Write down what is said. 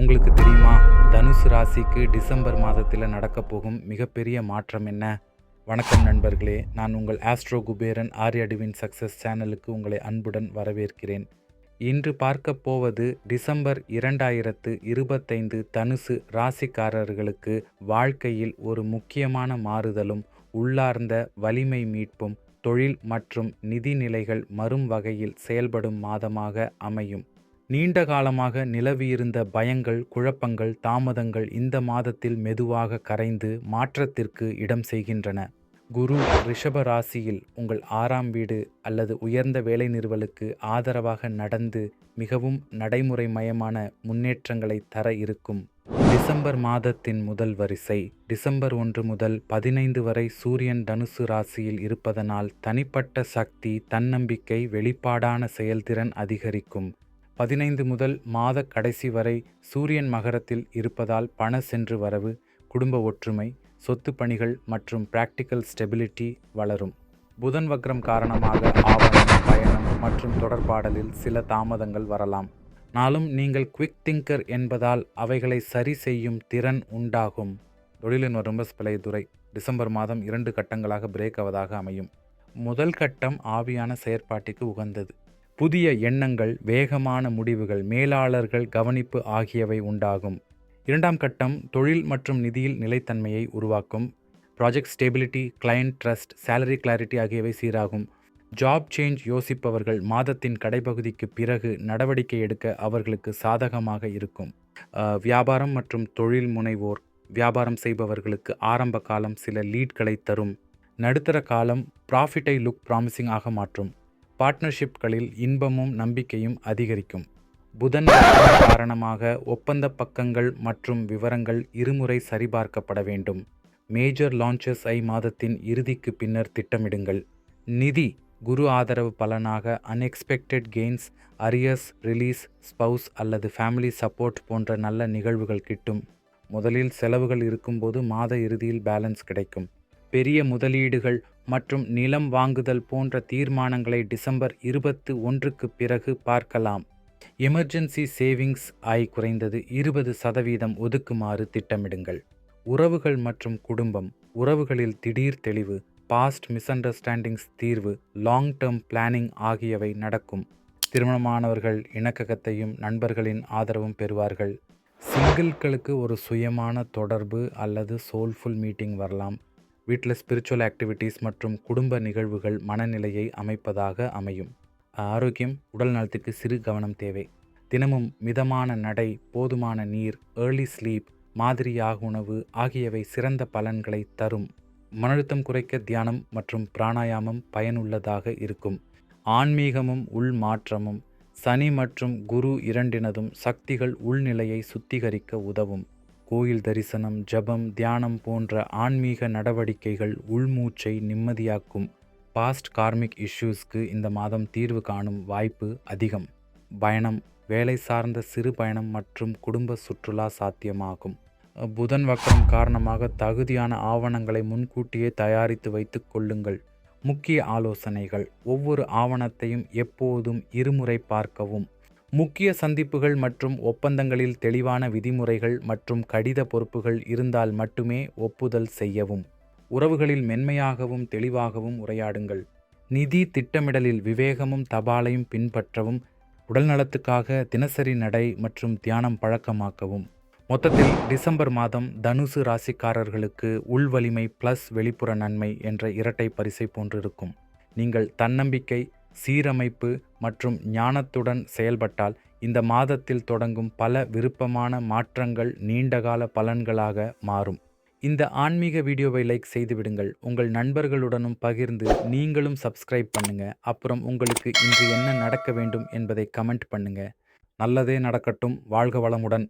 உங்களுக்கு தெரியுமா? தனுசு ராசிக்கு டிசம்பர் மாதத்தில் நடக்க போகும் மிகப்பெரிய மாற்றம் என்ன? வணக்கம் நண்பர்களே நான் உங்கள் ஆஸ்ட்ரோ குபேரன் ஆரியடுவின் சக்சஸ் சேனலுக்கு உங்களை அன்புடன் வரவேற்கிறேன். இன்று பார்க்க போவது டிசம்பர் இரண்டாயிரத்து இருபத்தைந்து தனுசு ராசிக்காரர்களுக்கு வாழ்க்கையில் ஒரு முக்கியமான மாறுதலும் உள்ளார்ந்த வலிமை மீட்பும் தொழில் மற்றும் நிதி நிலைகள் மறும் வகையில் செயல்படும் மாதமாக அமையும். நீண்ட காலமாக நிலவியிருந்த பயங்கள் குழப்பங்கள் தாமதங்கள் இந்த மாதத்தில் மெதுவாக கரைந்து மாற்றத்திற்கு இடம் செய்கின்றன. குரு ரிஷப ராசியில் உங்கள் ஆறாம் வீடு அல்லது உயர்ந்த வேலை நிறுவலுக்கு ஆதரவாக நடந்து மிகவும் நடைமுறைமயமான முன்னேற்றங்களை தர இருக்கும். டிசம்பர் மாதத்தின் முதல் வரிசை டிசம்பர் ஒன்று முதல் பதினைந்து வரை சூரியன் தனுசு ராசியில் இருப்பதனால் தனிப்பட்ட சக்தி தன்னம்பிக்கை வெளிப்பாடான செயல்திறன் அதிகரிக்கும். பதினைந்து முதல் மாத கடைசி வரை சூரியன் மகரத்தில் இருப்பதால் பண சென்று வரவு குடும்ப ஒற்றுமை சொத்து பணிகள் மற்றும் பிராக்டிக்கல் ஸ்டெபிலிட்டி வளரும். புதன் வக்ரம் காரணமாக ஆவணம் பயணம் மற்றும் தொடர்பாடலில் சில தாமதங்கள் வரலாம். நாளும் நீங்கள் குவிக் திங்கர் என்பதால் அவைகளை சரி செய்யும் திறன் உண்டாகும். தொழிலின் ரொம்ப துறை டிசம்பர் மாதம் இரண்டு கட்டங்களாக பிரேக் ஆவதாக அமையும். முதல் கட்டம் ஆவியான செயற்பாட்டிற்கு உகந்தது. புதிய எண்ணங்கள் வேகமான முடிவுகள் மேலாளர்கள் கவனிப்பு ஆகியவை உண்டாகும். இரண்டாம் கட்டம் தொழில் மற்றும் நிதியில் நிலைத்தன்மையை உருவாக்கும். Project stability client trust salary clarity ஆகியவை சீராகும். ஜாப் சேஞ்ச் யோசிப்பவர்கள் மாதத்தின் கடைப்பகுதிக்கு பிறகு நடவடிக்கை எடுக்க அவர்களுக்கு சாதகமாக இருக்கும். வியாபாரம் மற்றும் தொழில் முனைவோர் வியாபாரம் செய்பவர்களுக்கு ஆரம்ப காலம் சில லீட்களை தரும். நடுத்தர காலம் ப்ராஃபிட்டை லுக் ப்ராமிசிங் ஆக மாற்றும். பார்ட்னர்ஷிப்களில் இன்பமும் நம்பிக்கையும் அதிகரிக்கும். புதன் காரணமாக ஒப்பந்த பக்கங்கள் மற்றும் விவரங்கள் இருமுறை சரிபார்க்கப்பட வேண்டும். மேஜர் லான்ச்சஸ் ஐ மாதத்தின் இறுதிக்கு பின்னர் திட்டமிடுங்கள். நிதி குரு ஆதரவு பலனாக unexpected gains arrears release spouse அல்லது ஃபேமிலி சப்போர்ட் போன்ற நல்ல நிகழ்வுகள் கிட்டும். முதலில் செலவுகள் இருக்கும்போது மாத இறுதியில் பேலன்ஸ் கிடைக்கும். பெரிய முதலீடுகள் மற்றும் நிலம் வாங்குதல் போன்ற தீர்மானங்களை டிசம்பர் இருபத்து ஒன்றுக்கு பிறகு பார்க்கலாம். எமர்ஜென்சி சேவிங்ஸ் ஆய் குறைந்தது இருபது சதவீதம் ஒதுக்குமாறு திட்டமிடுங்கள். உறவுகள் மற்றும் குடும்பம் உறவுகளில் திடீர் தெளிவு பாஸ்ட் மிஸ் அண்டர்ஸ்டாண்டிங்ஸ் தீர்வு லாங் டேர்ம் பிளானிங் ஆகியவை நடக்கும். திருமணமானவர்கள் இணக்ககத்தையும் நண்பர்களின் ஆதரவும் பெறுவார்கள். சிங்கிள்களுக்கு ஒரு சுயமான தொடர்பு அல்லது சோல்ஃபுல் மீட்டிங் வரலாம். வீட்டில் ஸ்பிரிச்சுவல் ஆக்டிவிட்டீஸ் மற்றும் குடும்ப நிகழ்வுகள் மனநிலையை அமைப்பதாக அமையும். ஆரோக்கியம் உடல் நலத்திற்கு சிறு கவனம் தேவை. தினமும் மிதமான நடை போதுமான நீர் ஏர்லி ஸ்லீப் மாதிரியாக உணவு ஆகியவை சிறந்த பலன்களை தரும். மன அழுத்தம் குறைக்க தியானம் மற்றும் பிராணாயாமம் பயனுள்ளதாக இருக்கும். ஆன்மீகமும் உள் மாற்றமும் சனி மற்றும் குரு இரண்டினதும் சக்திகள் உள்நிலையை சுத்திகரிக்க உதவும். கோயில் தரிசனம் ஜபம் தியானம் போன்ற ஆன்மீக நடவடிக்கைகள் உள்மூச்சை நிம்மதியாக்கும். பாஸ்ட் கார்மிக் இஷ்யூஸ்க்கு இந்த மாதம் தீர்வு காணும் வாய்ப்பு அதிகம். பயணம் வேலை சார்ந்த சிறு பயணம் மற்றும் குடும்ப சுற்றுலா சாத்தியமாகும். புதன் வக்கரம் காரணமாக தகுதியான ஆவணங்களை முன்கூட்டியே தயாரித்து வைத்து கொள்ளுங்கள். முக்கிய ஆலோசனைகள் ஒவ்வொரு ஆவணத்தையும் எப்போதும் இருமுறை பார்க்கவும். முக்கிய சந்திப்புகள் மற்றும் ஒப்பந்தங்களில் தெளிவான விதிமுறைகள் மற்றும் கடித பொறுப்புகள் இருந்தால் மட்டுமே ஒப்புதல் செய்யவும் உறவுகளில் மென்மையாகவும் தெளிவாகவும் உரையாடுங்கள். நிதி திட்டமிடலில் விவேகமும் தபாலையும் பின்பற்றவும் உடல்நலத்துக்காக தினசரி நடை மற்றும் தியானம் பழக்கமாக்கவும். மொத்தத்தில் டிசம்பர் மாதம் தனுசு ராசிக்காரர்களுக்கு உள்வலிமை பிளஸ் வெளிப்புற நன்மை என்ற இரட்டை பரிசை போன்றிருக்கும். நீங்கள் தன்னம்பிக்கை சீரமைப்பு மற்றும் ஞானத்துடன் செயல்பட்டால் இந்த மாதத்தில் தொடங்கும் பல விருப்பமான மாற்றங்கள் நீண்டகால பலன்களாக மாறும். இந்த ஆன்மீக வீடியோவை லைக் செய்து விடுங்கள். உங்கள் நண்பர்களுடனும் பகிர்ந்து நீங்களும் சப்ஸ்கிரைப் பண்ணுங்க. அப்புறம் உங்களுக்கு இன்று என்ன நடக்க வேண்டும் என்பதை கமெண்ட் பண்ணுங்க. நல்லதே நடக்கட்டும். வாழ்க வளமுடன்.